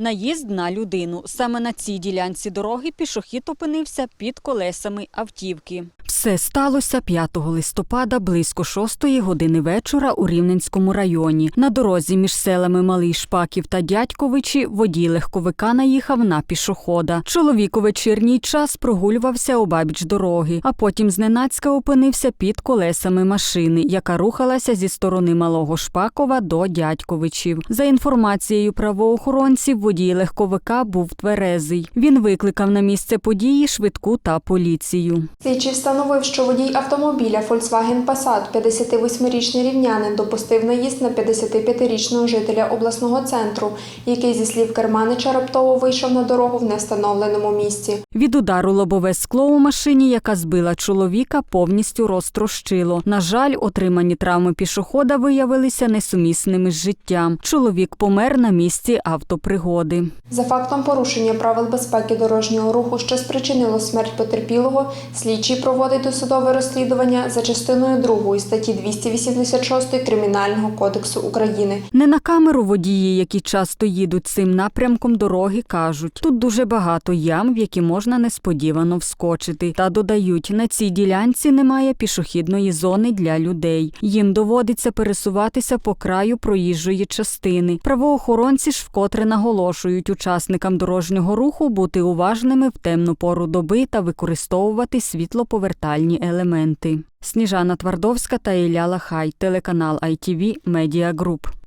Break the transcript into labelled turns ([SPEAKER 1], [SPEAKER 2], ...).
[SPEAKER 1] Наїзд на людину. Саме на цій ділянці дороги пішохід опинився під колесами автівки. Все сталося 5 листопада близько 6 години вечора у Рівненському районі. На дорозі між селами Малий Шпаків та Дядьковичі водій легковика наїхав на пішохода. Чоловік у вечірній час прогулювався обабіч дороги, а потім зненацька опинився під колесами машини, яка рухалася зі сторони Малого Шпакова до Дядьковичів. За інформацією правоохоронців, водій легковика був тверезий. Він викликав на місце події швидку та поліцію.
[SPEAKER 2] Слідчий встановив, що водій автомобіля Volkswagen Passat, 58-річний рівнянин, допустив наїзд на 55-річного жителя обласного центру, який зі слів керманича раптово вийшов на дорогу в невстановленому місці.
[SPEAKER 1] Від удару лобове скло у машині, яка збила чоловіка, повністю розтрощило. На жаль, отримані травми пішохода виявилися несумісними з життям. Чоловік помер на місці автопригоди.
[SPEAKER 2] За фактом порушення правил безпеки дорожнього руху, що спричинило смерть потерпілого, слідчий проводить досудове розслідування за частиною 2 статті 286 Кримінального кодексу України.
[SPEAKER 1] Не на камеру водії, які часто їдуть цим напрямком дороги, кажуть, тут дуже багато ям, в які можна несподівано вскочити. Та додають, на цій ділянці немає пішохідної зони для людей. Їм доводиться пересуватися по краю проїжджої частини. Правоохоронці ж вкотре наголошують учасникам дорожнього руху бути уважними в темну пору доби та використовувати світлоповертальні елементи. Сніжана Твардовська та Ілля Лахай, телеканал ITV Media Group.